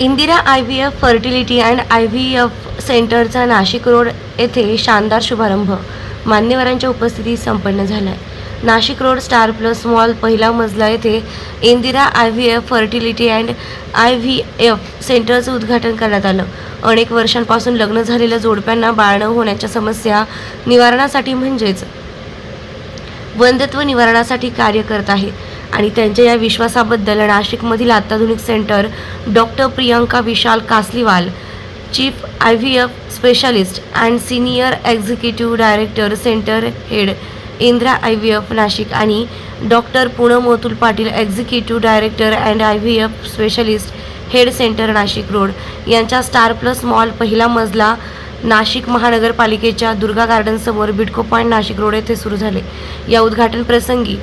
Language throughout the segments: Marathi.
Indira I V F fertility and I V F सेंटरचा नाशिक रोड येथे शानदार शुभारंभ. मान्यवरांच्या उपस्थितीत संपन्न झाला आहे Nashik road star plus mall पहिला मजला येथे Indira I V F fertility and I V F सेंटरचं उद्घाटन करण्यात आलं. अनेक वर्षांपासून लग्न झालेल्या जोडप्यांना बाळणं होण्याच्या समस्या निवारणासाठी म्हणजेच वंदत्व निवारणासाठी कार्य करत आहे. आणि त्यांच्या या विश्वासाबद्दल नाशिकमधील अत्याधुनिक center doctor Priyanka Vishal Kasliwal chief I V F specialist and senior executive director center head Indira I V F Nashik आणि doctor Poonam Motul Patil executive director and I V F specialist head center Nashik road. यांच्या स्टार प्लस मॉल पहिला मजला नाशिक महानगरपालिकेच्या दुर्गा गार्डनसमोर बिडको पॉईंट नाशिक रोड येथे सुरू झाले. या उद्घाटन प्रसंगी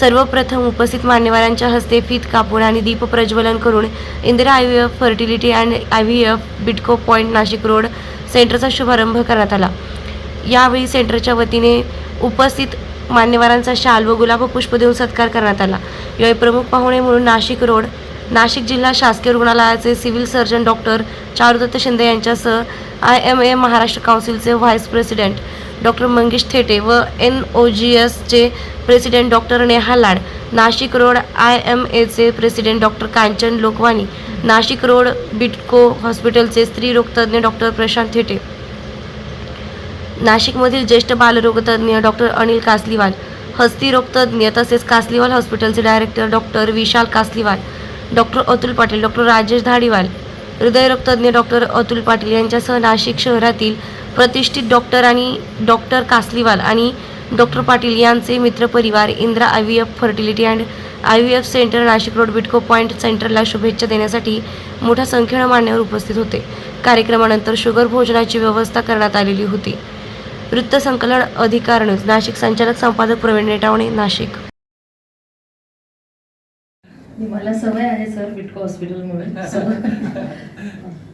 सर्वप्रथम उपस्थित मान्यवरांच्या हस्ते फीत कापून आणि दीप प्रज्वलन करून Indira I V F fertility and I V F Bytco point Nashik road सेंटरचा शुभारंभ करण्यात आला. यावेळी सेंटरच्या वतीने उपस्थित मान्यवरांचा शाल व गुलाब व पुष्प देऊन सत्कार करण्यात आला. यावेळी प्रमुख पाहुणे म्हणून नाशिक रोड नाशिक जिल्हा शासकीय रुग्णालयाचे civil surgeon doctor Charudatt Shinde यांच्यासह I M A Maharashtra काउन्सिलचे vice president doctor Mangesh Thete व एन ओ जी एसचे president doctor Neha Lad Nashik road I M एचे president doctor Kanchan Lokwani Nashik road Bytco हॉस्पिटलचे स्त्रीरोगतज्ञ डॉक्टर प्रशांत थेटे. नाशिकमधील ज्येष्ठ बालरोगतज्ञ डॉक्टर अनिल कासलीवाल हस्तिरोगतज्ञ तसेच कासलीवाल हॉस्पिटलचे director doctor Vishal Kasliwal doctor Atul Patil doctor Rajesh Dhadiwal हृदयरोगतज्ञ doctor Atul Patil यांच्यासह नाशिक शहरातील प्रतिष्ठित डॉक्टर आणि डॉक्टर कासलीवाल आणि डॉक्टर पाटील यांचे मित्रपरिवार Indira I V F fertility and I V F center Nashik road Bytco point सेंटरला शुभेच्छा देण्यासाठी मोठ्या संख्येनं मान्यवर उपस्थित होते. कार्यक्रमानंतर शुगर भोजनाची व्यवस्था करण्यात आलेली होती. वृत्तसंकलन अधिकार न्यूज नाशिक संचालक संपादक प्रवीण नेटावणे नाशिक. मला सवय आहे sir Bytco हॉस्पिटलमुळे.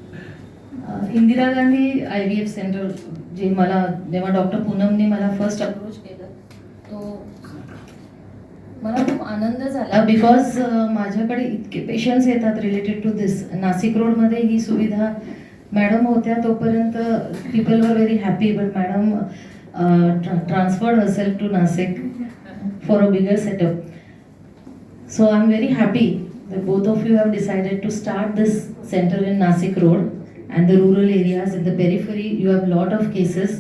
Indira Gandhi I V F center जे मला जेव्हा डॉक्टर पूनमने मला फर्स्ट अप्रोच केलं तो मला खूप आनंद झाला. बिकॉज माझ्याकडे इतके पेशंट्स येतात रिलेटेड टू दिस नाशिक रोडमध्ये ही सुविधा मॅडम होत्या तोपर्यंत people were very happy but madam transferred असेल to Nashik for a bigger setup so I am very happy both of you have decided to start this center in Nashik road and the rural areas in the periphery. You have lot of cases.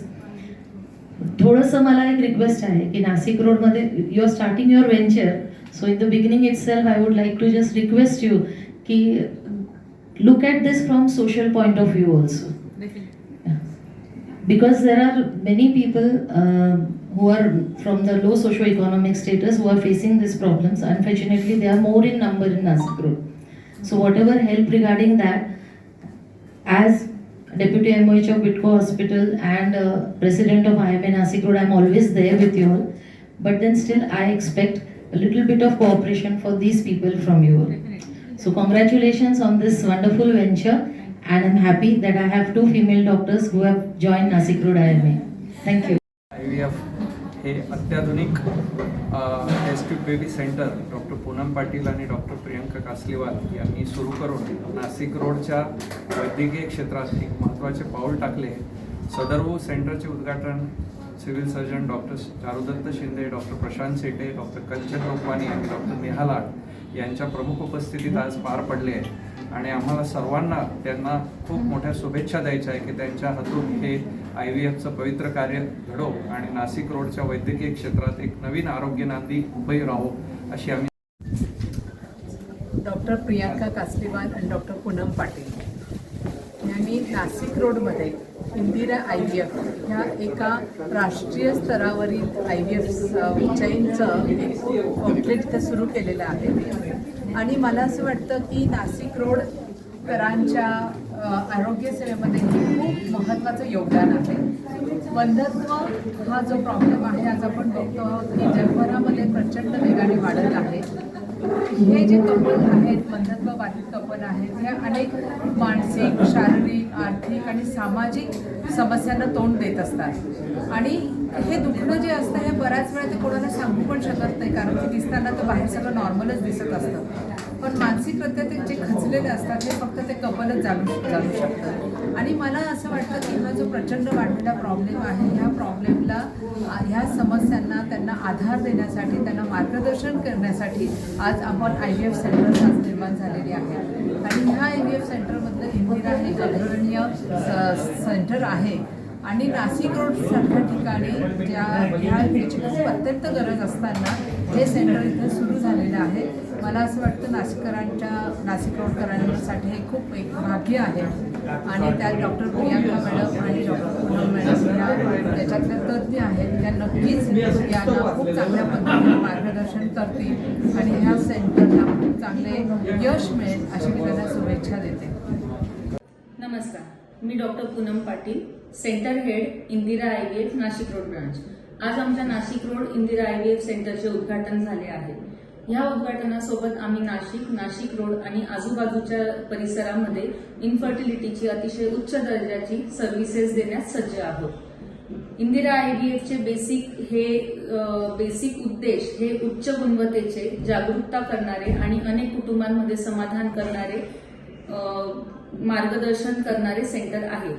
थोडंसं मला एक रिक्वेस्ट आहे की Nashik रोडमध्ये you are starting your venture so in the beginning itself I would like to just request you की look at this from social point of view also because there are many people uh, who are from the low socio-economic status who are facing these problems. Unfortunately, they are more in number in Nasik Road. So whatever help regarding that, as Deputy MOH of Bitco Hospital and uh, President of IMA Nasik Road, I am always there with you all. But then still, I expect a little bit of cooperation for these people from you all. So congratulations on this wonderful venture and I'm happy that I have two female doctors who have joined Nasik Road IMA. Thank you. IVF हे अत्याधुनिक test tube baby center doctor Poonam Patil आणि डॉक्टर प्रियंका कासलीवाल यांनी सुरू करून नाशिक रोडच्या वैद्यकीय क्षेत्रात एक महत्त्वाचे पाऊल टाकले. सदर्भ सेंटरचे उद्घाटन civil surgeon doctor Charudatt Shinde doctor Prashant Sete doctor Kanchan Ropwani आणि डॉक्टर नेहा लाड यांच्या प्रमुख उपस्थितीत आज पार पडले आहे आणि आम्हाला सर्वांना त्यांना खूप मोठ्या शुभेच्छा द्यायच्या आहे की त्यांच्या हातून हे आय व्ही एफचं पवित्र कार्य घडो आणि नाशिक रोडच्या वैद्यकीय क्षेत्रात एक नवीन आरोग्य नांदी उभे राहो अशी आम्ही डॉक्टर प्रियांका कासलीवाल आणि डॉक्टर पूनम पाटील. यांनी नाशिक रोडमध्ये इंदिरा आय व्ही एफ ह्या एका राष्ट्रीय स्तरावरील आय व्ही एफ चैनचं एक आउटलेट इथं सुरू केलेलं आहे. आणि मला असं वाटतं की नाशिक रोड करांच्या आरोग्य सेवेमध्ये खूप महत्त्वाचं योगदान आहे. बंधत्व हा जो प्रॉब्लेम आहे आज आपण बघतो आहोत की जगभरामध्ये प्रचंड वेगाने वाढत आहे. हे जे कपल आहेत वंधत्व बाधित कपल आहेत हे अनेक मानसिक शारीरिक आर्थिक आणि सामाजिक समस्यांना तोंड देत असतात. आणि हे दुखणं जे असतं हे बऱ्याच वेळा ते कोणाला सांगू पण शकत नाही कारण की दिसताना तर बाहेर सगळं नॉर्मलच दिसत असतं. पण मानसिकरित्या ते जे खचलेले असतात हे फक्त ते कपलच जाणू जाणू शकतात. आणि मला असं वाटतं की हा जो प्रचंड वाढलेला प्रॉब्लेम आहे ह्या प्रॉब्लेमला ह्या समस्यांना त्यांना आधार देण्यासाठी त्यांना मार्गदर्शन करण्यासाठी आज आपण आय व्ही एफ सेंटर्स आज निर्माण झालेली आहे. आणि ह्या आय व्ही एफ सेंटरमधलं इंदिरा हे एक स- सेंटर आहे. आणि नाशिक रोड सारख्या ठिकाणी ज्या ह्या याची खूप अत्यंत गरज असताना हे सेंटर इथं सुरू झालेलं आहे. मला असं वाटतं नाशिककरांच्या नाशिक रोडकरांसाठी हे खूप एक भाग्य आहे. आणि त्यात डॉक्टर प्रियांका मॅडम आणि डॉक्टर पूनम मॅडम या त्याच्यातल्या तज्ज्ञ आहेत. त्या नक्कीच यांना खूप चांगल्या पद्धतीने मार्गदर्शन करतील आणि ह्या सेंटरला खूप चांगले यश मिळेल अशी मी त्यांना शुभेच्छा देते. नमस्कार. मी doctor Poonam Patil center head Indira I V F Nashik road branch. आज आमच्या Nashik road Indira I V F सेंटरचे उद्घाटन झाले आहे. ह्या उद्घाटनासोबत आम्ही नाशिक नाशिक रोड आणि आजूबाजूच्या परिसरामध्ये इन्फर्टिलिटीची अतिशय उच्च दर्जाची सर्व्हिसेस देण्यास सज्ज आहोत. इंदिरा आय एफचे बेसिक हे बेसिक उद्देश हे उच्च गुणवत्तेचे जागरूकता करणारे आणि अनेक कुटुंबांमध्ये समाधान करणारे मार्गदर्शन करणारे सेंटर आहे.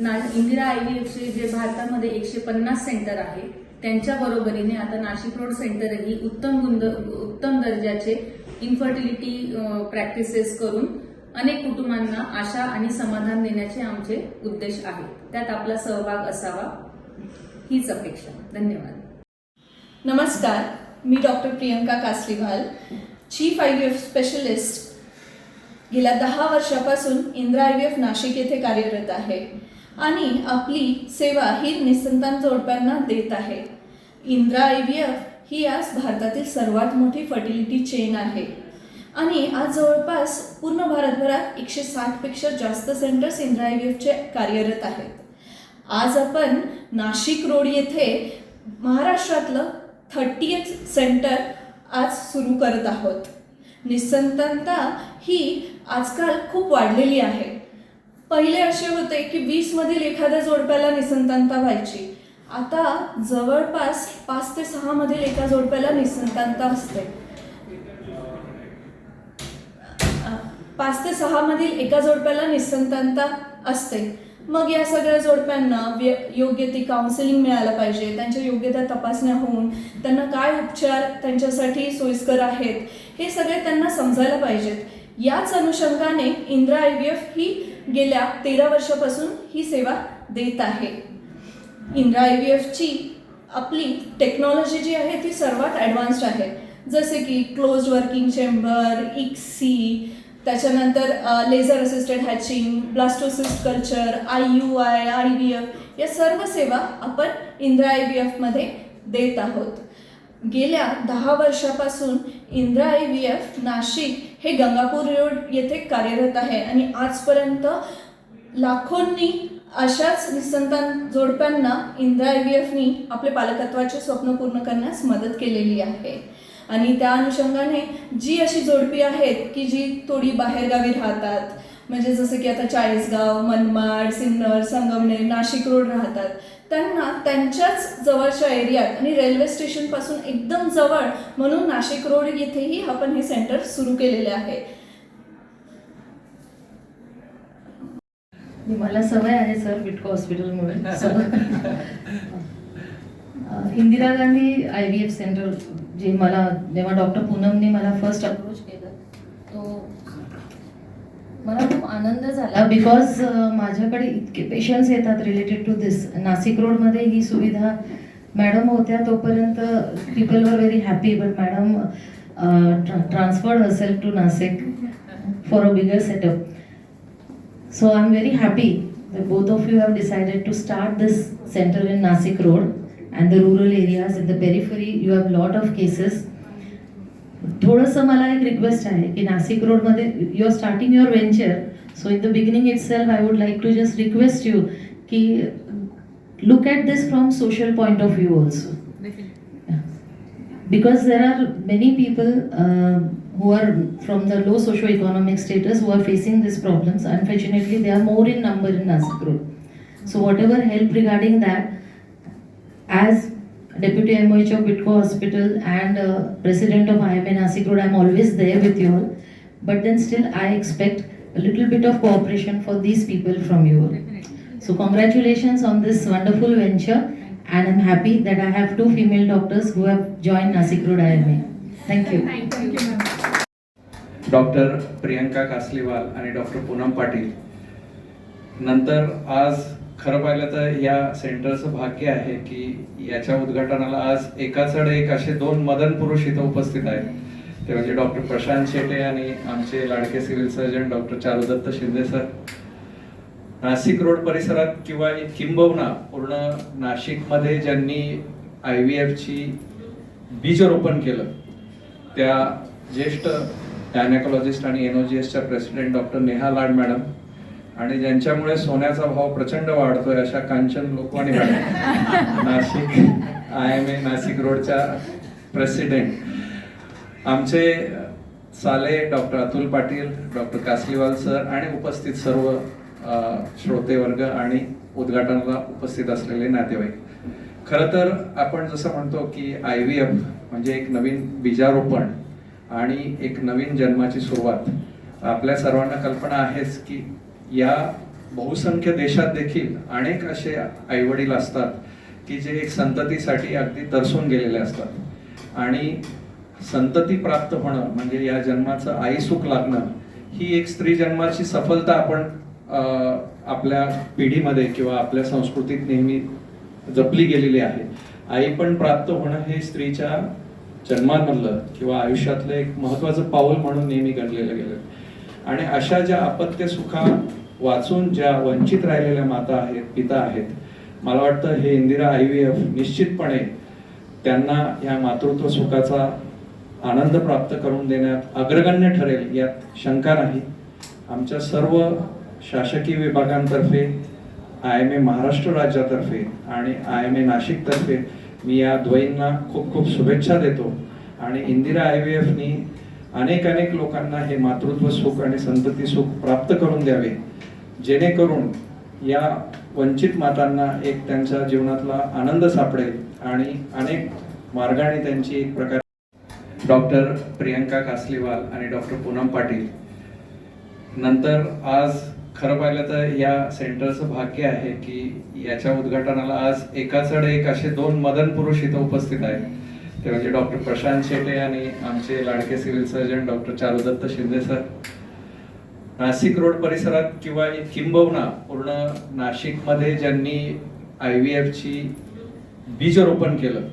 ना इंदिरा आय एफचे जे भारतामध्ये एकशे पन्नास सेंटर आहे त्यांच्या बरोबरीने आता नाशिक रोड सेंटरही उत्तम गुंद उत्तम दर्जाचे इन्फर्टिलिटी प्रॅक्टिसेस करून अनेक कुटुंबांना आशा आणि समाधान देण्याचे आमचे उद्देश आहे. त्यात आपला सहभाग असावा हीच अपेक्षा. धन्यवाद. नमस्कार मी doctor Priyanka Kasliwal chief I V F specialist गेल्या दहा वर्षापासून Indira I V F Nashik येथे कार्यरत आहे आणि आपली सेवा ही निसंतान जोडप्यांना देत आहे. इंद्रा आय व्ही एफ ही आज भारतातील सर्वात मोठी फर्टिलिटी चेन आहे. आणि आज जवळपास पूर्ण भारतभरात एकशे साठपेक्षा जास्त सेंटर्स इंद्रा आय व्ही एफचे कार्यरत आहेत. आज आपण नाशिक रोड येथे महाराष्ट्रातलं थर्टी सेंटर आज सुरू करत आहोत. निसंतानता ही आजकाल खूप वाढलेली आहे. पहिले असे होते की वीसमधील एखाद्या जोडप्याला निसंतानता व्हायची. आता जवळपास पाच ते सहामधील एका जोडप्याला निसंतांता असते. पाच ते सहामधील एका जोडप्याला निसंतांता असते. मग या सगळ्या जोडप्यांना व्य योग्य ती काउन्सिलिंग मिळायला पाहिजे त्यांच्या योग्य त्या तपासण्या होऊन त्यांना काय उपचार त्यांच्यासाठी सोयीस्कर आहेत हे सगळे त्यांना समजायला पाहिजेत. याच अनुषंगाने इंद्रा आय व्ही एफ ही गेल्या तेरा वर्षापासून ही सेवा देत आहे. इंद्रा आय व्ही एफची आपली टेक्नॉलॉजी जी आहे ती सर्वात ॲडव्हान्स्ड आहे. जसे की क्लोज वर्किंग चेंबर इक्सी त्याच्यानंतर laser assisted hatching blastocyst culture I U I I V F या सर्व सेवा आपण इंद्रा आय व्ही एफमध्ये देत आहोत. गेल्या दहा वर्षापासून Indira I V F Nashik हे गंगापूर रोड येथे कार्यरत आहे आणि आजपर्यंत लाखोंनी अशाच निसंतान जोडप्यांना इंदिरा आय व्ही एफनी आपले पालकत्वाचे स्वप्न पूर्ण करण्यास मदत केलेली आहे. आणि त्या अनुषंगाने जी अशी जोडपी आहेत की जी थोडी बाहेरगावी राहतात म्हणजे जसं की आता चाळीसगाव मनमाड सिन्नर संगमनेर नाशिक रोड राहतात त्यांना त्यांच्याच जवळच्या एरियात आणि रेल्वे स्टेशनपासून एकदम जवळ म्हणून नाशिक रोड येथेही आपण हे सेंटर सुरू केलेले आहे. मला सवय आहे sir Bytco हॉस्पिटलमुळे. Indira Gandhi I V F center जे मला जेव्हा डॉक्टर पूनमने मला फर्स्ट अप्रोच केलं तो मला खूप आनंद झाला बिकॉज माझ्याकडे इतके पेशंट्स येतात रिलेटेड टू दिस नाशिक रोडमध्ये ही सुविधा मॅडम होत्या तोपर्यंत people were very happy but madam transferred herself to Nashik for a bigger setup So I'm very happy that both of you have decided to start this center in Nasik Road and the rural areas in the periphery. You have lot of cases. थोडंसं मला एक रिक्वेस्ट आहे की Nashik रोडमध्ये you are starting your venture so in the beginning itself I would like to just request you की look at this from social point of view also because there are many people uh, who are from the low socio-economic status who are facing these problems. Unfortunately, they are more in number in Nasik Road. So whatever help regarding that, as Deputy MOH of Bitco Hospital and uh, President of IMA Nasik Road, I am always there with you all. But then still I expect a little bit of cooperation for these people from you all. So congratulations on this wonderful venture and I'm happy that I have two female doctors who have joined Nasik Road IMA. Thank you. Thank you. Doctor Priyanka Kasliwal आणि डॉक्टर पूनम पाटील. नंतर आज खरं पाहिलं तर या सेंटरचं भाग्य आहे की याच्या उद्घाटनाला आज एकाचड एक असे दोन मदन पुरुष इथं उपस्थित आहेत. ते म्हणजे डॉक्टर प्रशांत शेटे आणि आमचे लाडके civil surgeon doctor Charudatt Shinde sir. Nashik road परिसरात किंवा किंबहुना पूर्ण नाशिकमध्ये ज्यांनी आय व्ही एफची बीजरोपण केलं त्या ज्येष्ठ गायनेकॉलॉजिस्ट आणि एनओजीएसच्या president doctor Neha Lad madam आणि ज्यांच्यामुळे सोन्याचा भाव प्रचंड वाढतोय अशा Kanchan Lokwani madam Nashik I M A Nashik रोडच्या प्रेसिडेंट आमचे साले doctor Atul Patil doctor Kasliwal sir आणि उपस्थित सर्व श्रोते वर्ग आणि उद्घाटनाला उपस्थित असलेले नातेवाईक. खरं तर आपण जसं म्हणतो की आय व्ही एफ म्हणजे एक नवीन बीजारोपण. आणि एक नवीन जन्माची सुरुवात. आपल्या सर्वांना कल्पना आहेच की या बहुसंख्य देशात देखील अनेक असे आईवडील असतात की जे एक संततीसाठी अगदी तरसून गेलेले असतात. आणि संतती प्राप्त होणं म्हणजे या जन्माचं आई सुख लागणं ही एक स्त्री जन्माची सफलता आपण आपल्या पिढीमध्ये किंवा आपल्या संस्कृतीत नेहमी जपली गेलेली आहे. आई पण प्राप्त होणं हे स्त्रीच्या जन्मामधलं किंवा आयुष्यातलं एक महत्वाचं पाऊल म्हणून नेहमी गणलेलं गेलं. आणि अशा ज्या अपत्य सुखा वाचून ज्या वंचित राहिलेल्या माता आहेत पिता आहेत मला वाटतं हे इंदिरा आय व्ही एफ निश्चितपणे त्यांना या मातृत्व सुखाचा आनंद प्राप्त करून देण्यात अग्रगण्य ठरेल यात शंका नाही. आमच्या सर्व शासकीय विभागांतर्फे आय एम ए महाराष्ट्र राज्यातर्फे आणि आय एम ए नाशिकतर्फे मी या द्वयींना खूप खूप शुभेच्छा देतो. आणि इंदिरा आय व्ही एफनी अनेक अनेक लोकांना हे मातृत्व सुख आणि संतती सुख प्राप्त करून द्यावे. जेणेकरून या वंचित मातांना एक त्यांच्या जीवनातला आनंद सापडेल आणि अनेक मार्गाने त्यांची एक प्रकार डॉक्टर प्रियंका कासलीवाल आणि डॉक्टर पूनम पाटील. नंतर आज खरं पाहिलं तर या सेंटरचं भाग्य आहे की याच्या उद्घाटनाला आज एकाचडे एक असे दोन मदन पुरुष इथं उपस्थित आहेत. ते म्हणजे डॉक्टर प्रशांत शेटे आणि आमचे लाडके civil surgeon doctor Charudatt Shinde sir. Nashik road परिसरात किंवा किंबहुना पूर्ण नाशिकमध्ये ज्यांनी आय व्ही एफची बीजरोपण केलं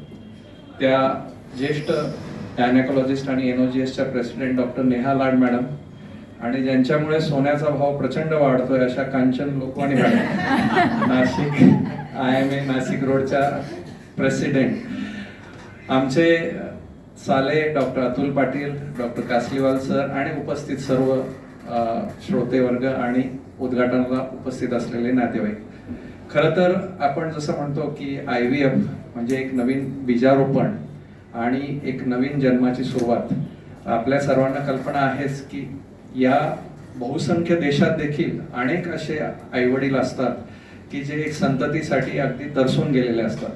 त्या ज्येष्ठ गायनेकॉलॉजिस्ट आणि एनओजीएसच्या president doctor Neha Lad madam आणि ज्यांच्यामुळे सोन्याचा भाव प्रचंड वाढतोय अशा Kanchan Lokwani madam. Nashik I M A Nashik रोडच्या प्रेसिडेंट आमचे साले doctor Atul Patil doctor Kasliwal sir आणि उपस्थित सर्व श्रोते वर्ग आणि उद्घाटनाला उपस्थित असलेले नातेवाईक. खरं तर आपण जसं म्हणतो की आय व्ही एफ म्हणजे एक नवीन बीजारोपण आणि एक नवीन जन्माची सुरुवात. आपल्या सर्वांना कल्पना आहेच की या बहुसंख्य देशात देखील अनेक असे आईवडील असतात की जे एक संततीसाठी अगदी तरसून गेलेले असतात.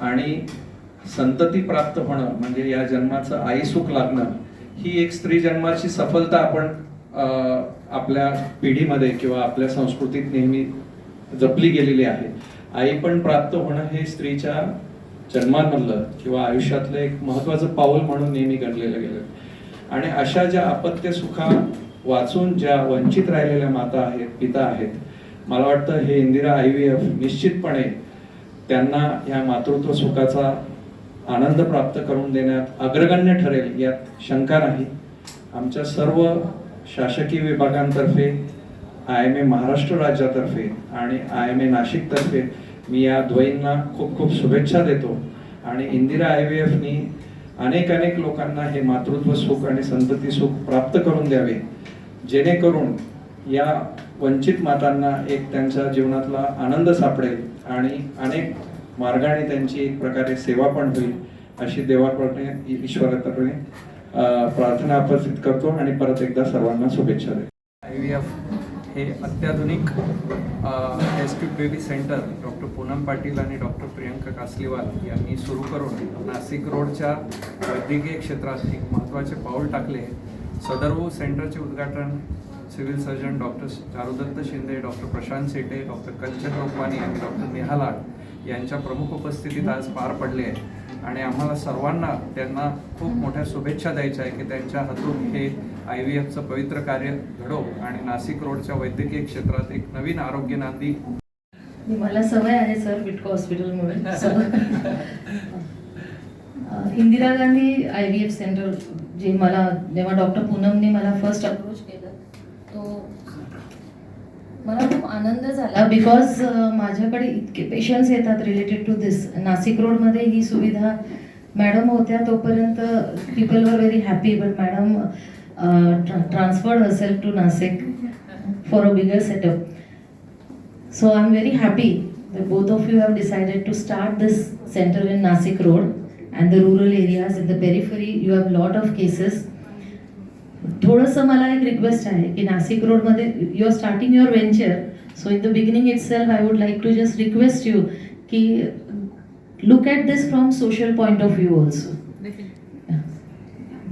आणि संतती प्राप्त होणं म्हणजे या जन्माचं आई सुख लागणं ही एक स्त्री जन्माची सफलता आपण अं, आपल्या पिढीमध्ये किंवा आपल्या संस्कृतीत नेहमी जपली गेलेली आहे. आई पण प्राप्त होणं हे स्त्रीच्या जन्मामधलं किंवा आयुष्यातलं एक महत्वाचं पाऊल म्हणून नेहमी गणलेलं गेलं. आणि अशा ज्या अपत्य सुखा वाचून ज्या वंचित राहिलेल्या माता आहेत पिता आहेत मला वाटतं हे इंदिरा आय व्ही एफ निश्चितपणे त्यांना या मातृत्व सुखाचा आनंद प्राप्त करून देण्यात अग्रगण्य ठरेल यात शंका नाही. आमच्या सर्व शासकीय विभागांतर्फे आय एम ए महाराष्ट्र राज्यातर्फे आणि आय एम ए नाशिकतर्फे मी या द्वयींना खूप खूप शुभेच्छा देतो. आणि इंदिरा आय व्ही एफनी अनेक अनेक लोकांना हे मातृत्व सुख आणि संतती सुख प्राप्त करून द्यावे. जेणेकरून या वंचित मातांना एक त्यांच्या जीवनातला आनंद सापडेल आणि अनेक मार्गाने त्यांची एक प्रकारे सेवा पण होईल अशी देवाकडे ईश्वराकडे प्रार्थना उपस्थित करतो आणि परत एकदा सर्वांना शुभेच्छा देतो. आय व्ही एफ हे अत्याधुनिक test tube baby center doctor Poonam Patil आणि डॉक्टर प्रियंका कासलीवाल यांनी सुरू करून नाशिक रोडच्या वैद्यकीय क्षेत्रात एक महत्त्वाचे पाऊल टाकले. सदर्भ सेंटरचे उद्घाटन civil surgeon doctor Charudatt Shinde doctor Prashant Sete doctor Kanchan Ropwani आणि डॉक्टर नेहा लाड यांच्या प्रमुख उपस्थितीत आज पार पडले आहे आणि आम्हाला सर्वांना त्यांना खूप मोठ्या शुभेच्छा द्यायच्या आहे की त्यांच्या हातून हे आय व्ही एफचं पवित्र कार्य घडो आणि नाशिक रोडच्या वैद्यकीय क्षेत्रात एक नवीन आरोग्य नांदी. मला सवय आहे sir Bytco हॉस्पिटलमुळे. Indira Gandhi I V F center जे मला जेव्हा डॉक्टर पूनमने मला फर्स्ट अप्रोच केलं तो मला खूप आनंद झाला. बिकॉज माझ्याकडे इतके पेशंट्स येतात रिलेटेड टू दिस नाशिक रोडमध्ये ही सुविधा मॅडम होत्या तोपर्यंत people were very happy but madam transferred hassle to Nashik for a bigger setup So I'm very happy that both of you have decided to start this center in Nasik Road and the rural areas in the periphery. You have lot of cases. थोडंसं मला एक रिक्वेस्ट आहे की Nashik रोडमध्ये you are starting your venture so in the beginning itself I would like to just request you की look at this from social point of view also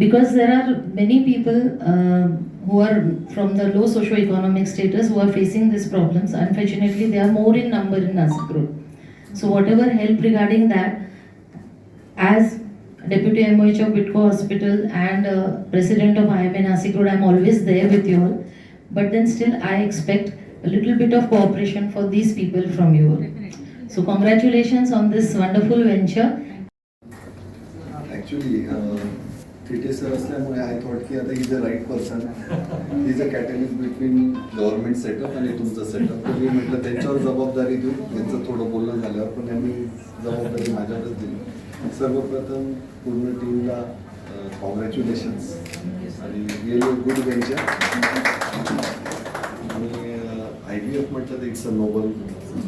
because there are many people uh, who are from the low socio-economic status who are facing these problems. Unfortunately, they are more in number in Nasik Road. So whatever help regarding that, as Deputy MOH of Bitco Hospital and uh, President of IMA Nasik Road, I'm always there with you all. But then still, I expect a little bit of cooperation for these people from you all. So congratulations on this wonderful venture. Actually, uh Thite sir असल्यामुळे आय थॉट की आता is a right person is a catalyst between government setup आणि तुमचं सेटअप तर मी म्हटलं त्यांच्यावर जबाबदारी देऊ. त्यांचं थोडं बोलणं झाल्यावर पण यांनी जबाबदारी माझ्यावरच दिली. सर्वप्रथम पूर्ण टीमला कॉंग्रॅच्युलेशन्स आणि रिअली गुड वेंचर आणि आय डी एफ म्हटलं तर it's a noble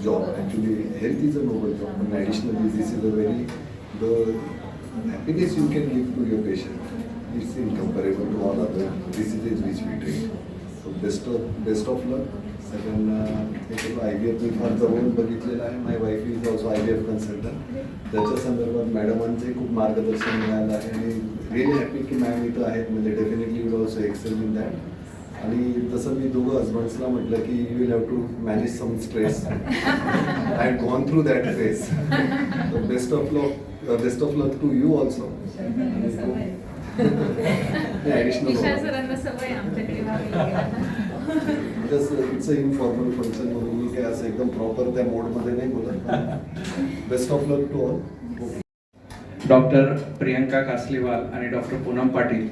job actually health is a noble job पण additionally this is a very the happiness you can give to your patient. Is incomparable to all other diseases which we treat. So best of best of luck. Second, I V F मी फार जवळून बघितलेला आहे my wife is also I V F consultant त्याच्या संदर्भात मॅडमांचे खूप मार्गदर्शन मिळालं आहे. आणि रिअली हॅपी की मॅम इथं आहेत. म्हणजे definitely will also excel in that आणि जसं मी दोघं हजबंड्सला म्हटलं की you will have to manage some stress I had gone through that phase best of luck best of luck to you also additional it's a informal function म्हणून मी काय असं एकदम प्रॉपर त्या मोडमध्ये नाही बोलत. Best of luck to all doctor Priyanka Kasliwal आणि डॉक्टर पूनम पाटील.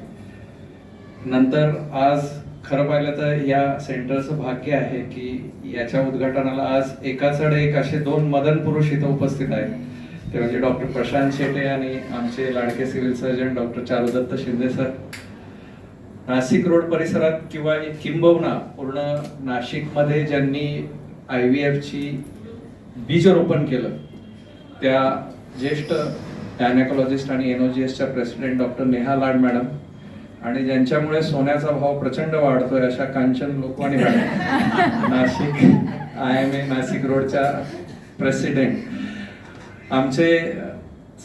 नंतर आज खरं पाहिलं तर या सेंटरचं भाग्य आहे की याच्या उद्घाटनाला आज एकाचडे एक असे दोन मदन पुरुष इथं उपस्थित आहेत. ते म्हणजे डॉक्टर प्रशांत शेटे आणि आमचे लाडके civil surgeon doctor Charudatta Shinde sir. Nashik road परिसरात किंवा एक किंबहुना पूर्ण नाशिकमध्ये ज्यांनी आय व्ही एफची बीजरोपण केलं त्या ज्येष्ठ गायनेकॉलॉजिस्ट आणि एनओजीएसच्या president doctor Neha Lad madam आणि ज्यांच्यामुळे सोन्याचा भाव प्रचंड वाढतोय अशा Kanchan Lokwani madam. Nashik I M A Nashik रोडच्या प्रेसिडेंट आमचे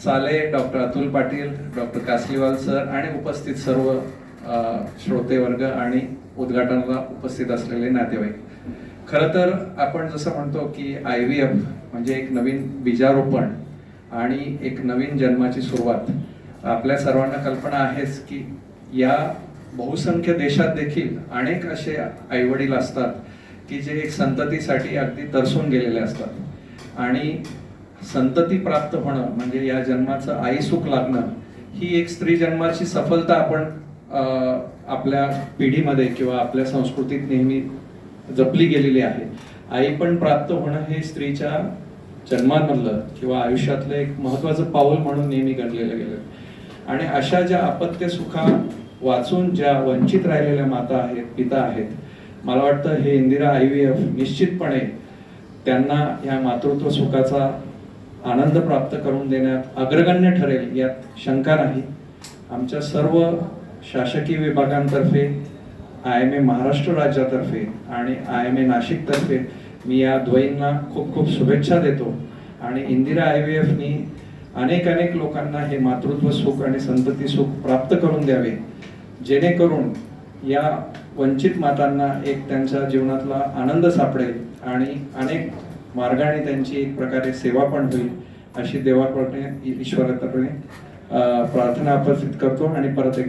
साले doctor Atul Patil doctor Kasliwal sir आणि उपस्थित सर्व श्रोतेवर्ग आणि उद्घाटनाला उपस्थित असलेले नातेवाईक. खरं तर आपण जसं म्हणतो की आय व्ही एफ म्हणजे एक नवीन बीजारोपण आणि एक नवीन जन्माची सुरुवात. आपल्या सर्वांना कल्पना आहेच की या बहुसंख्य देशात देखील अनेक असे आईवडील असतात की जे एक संततीसाठी अगदी तरसून गेलेले असतात. आणि संतती प्राप्त होणं म्हणजे या जन्माचं आई सुख लागणं ही एक स्त्री जन्माची सफलता आपण आपल्या पिढीमध्ये किंवा आपल्या संस्कृतीत नेहमी जपली गेलेली आहे. आई पण प्राप्त होणं हे स्त्रीच्या जन्मांमधलं किंवा आयुष्यातलं एक महत्वाचं पाऊल म्हणून नेहमी गणलेलं गेलं. आणि अशा ज्या अपत्य सुखा वाचून ज्या वंचित राहिलेल्या माता आहेत पिता आहेत मला वाटतं हे इंदिरा आय व्ही एफ निश्चितपणे त्यांना या मातृत्व सुखाचा आनंद प्राप्त करून देण्यात अग्रगण्य ठरेल यात शंका नाही. आमच्या सर्व शासकीय विभागांतर्फे आय एम ए महाराष्ट्र राज्यातर्फे आणि आय एम ए नाशिकतर्फे मी या द्वयींना खूप खूप शुभेच्छा देतो. आणि इंदिरा आय व्ही एफनी अनेक अनेक लोकांना हे मातृत्व सुख आणि संतती सुख प्राप्त करून द्यावे. जेणेकरून या वंचित मातांना एक त्यांच्या जीवनातला आनंद सापडेल आणि अनेक मार्गाने त्यांची एक प्रकारे सेवा पण होईल अशी देवाकडे ईश्वराकडे प्रार्थना उपस्थित करतो आणि परत एक